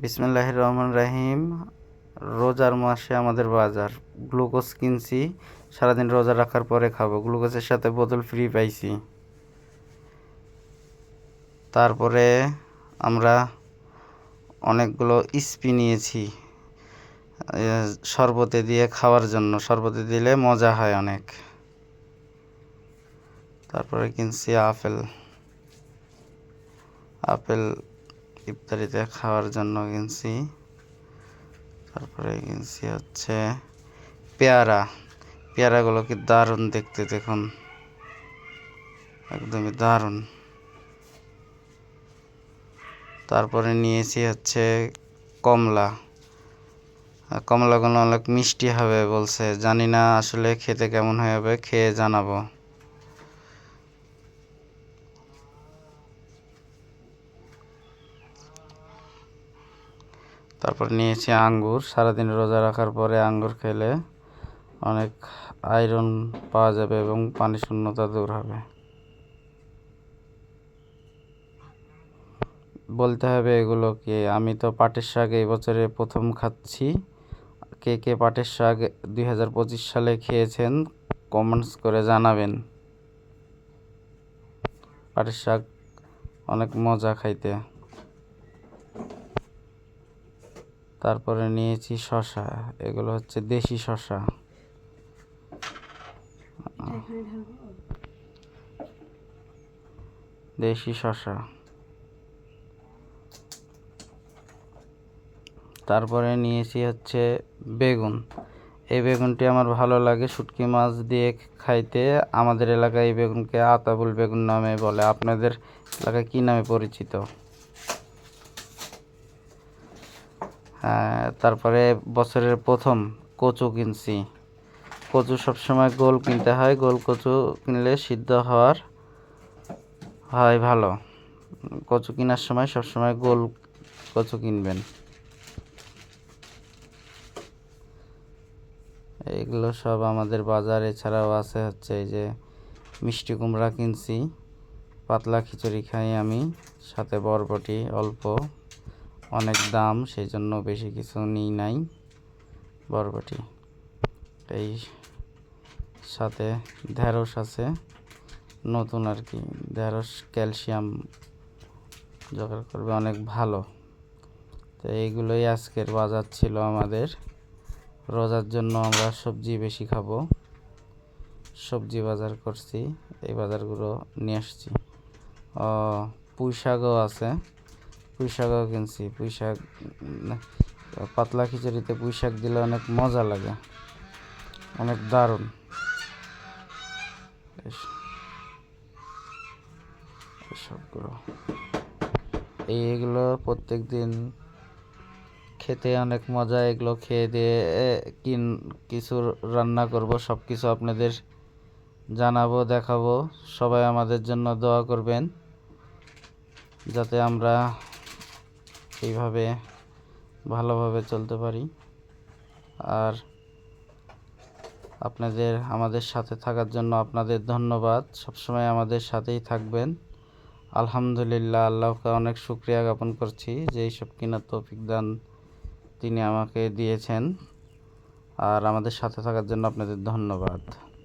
বিসমুল্লাহ রহমান রাহিম রোজার মাসে আমাদের বাজার। গ্লুকোজ কিনছি, সারাদিন রোজা রাখার পরে খাব। গ্লুকোজের সাথে বোতল ফ্রি পাইছি। তারপরে আমরা অনেকগুলো ইস্পি নিয়েছি শরবতে দিয়ে খাওয়ার জন্য। শরবতে দিলে মজা হয় অনেক। তারপরে কিনছি আপেল। আপেল ইফতারিতে খাওয়ার জন্য কিনছি। তারপরে কিনছি হচ্ছে পেয়ারা। পেয়ারাগুলো কি দারুণ দেখতে দেখুন। একদমই দারুণ। তারপরে নিয়েছি হচ্ছে কমলা। কমলাগুলো অনেক মিষ্টি হবে বলছে। জানি না আসলে খেতে কেমন হবে, খেয়ে জানাব। তারপর নিয়েছি আঙ্গুর। সারাদিন রোজা রাখার পরে আঙ্গুর খেলে অনেক আয়রন পাওয়া যাবে এবং পানি শূন্যতা দূর হবে। বলতে হবে এগুলো কি? আমি তো পাটের শাক এই বছরে প্রথম খাচ্ছি। কে কে পাটের শাক দুই হাজার পঁচিশ সালে খেয়েছেন কমেন্টস করে জানাবেন। পাটের শাক অনেক মজা খাইতে। তারপরে নিয়েছি শশা, এগুলো হচ্ছে দেশি শশা। দেশি শশা। তারপরে নিয়েছি হচ্ছে বেগুন। এই বেগুনটি আমার ভালো লাগে শুটকি মাছ দিয়ে খাইতে। আমাদের এলাকায় এই বেগুনকে আতাবুল বেগুন নামে বলে। আপনাদের এলাকায় কী নামে পরিচিত হ্যাঁ, তারপরে বছরের প্রথম কচু কিনছি। কচু সবসময় গোল কিনতে হয়, গোল কচু কিনলে সিদ্ধ হওয়ার হয় ভালো। কচু কেনার সময় সবসময় গোল কচু কিনবেন। এগুলো সব আমাদের বাজারে, এছাড়াও আছে হচ্ছে এই যে মিষ্টি কুমড়া কিনছি। পাতলা খিচুড়ি খাই আমি, সাথে বরবটি, অল্প অনেক দাম সেই জন্য বেশি কিছু নিই নাই। বরবটি, এই সাথে ঢেঁড়স আছে। নতুন আর কি, ঢেঁড়স ক্যালসিয়াম জোগাড় করবে, অনেক ভালো। তো এইগুলোই আজকের বাজার ছিল আমাদের। রোজার জন্য আমরা সবজি বেশি খাব। সবজি বাজার করছি, এই বাজারগুলো নিয়ে আসছি। পুঁই শাকও আছে। পুঁই শাকও কিনছি পুঁই শাক পাতলা খিচুড়িতে পুঁই শাক দিলে অনেক মজা লাগে। অনেক দারুণ। এস- এসবগুলো। এই এগুলো প্রত্যেক দিন খেতে অনেক মজা, এগুলো খেয়ে দিয়ে কিন, কিছু রান্না করব সব কিছু আপনাদের জানাব, দেখাবো। সবাই আমাদের জন্য দোয়া করবেন। যাতে আমরা এইভাবে ভালোভাবে চলতে পারি। আর আপনাদের, আমাদের সাথে থাকার জন্য আপনাদের ধন্যবাদ। সবসময় আমাদের সাথেই থাকবেন। আলহামদুলিল্লাহ, আল্লাহকে অনেক শুক্রিয়া জ্ঞাপন করছি যে এইসব কিনার তৌফিক দান তিনি আমাকে দিয়েছেন। আর আমাদের সাথে থাকার জন্য আপনাদের ধন্যবাদ।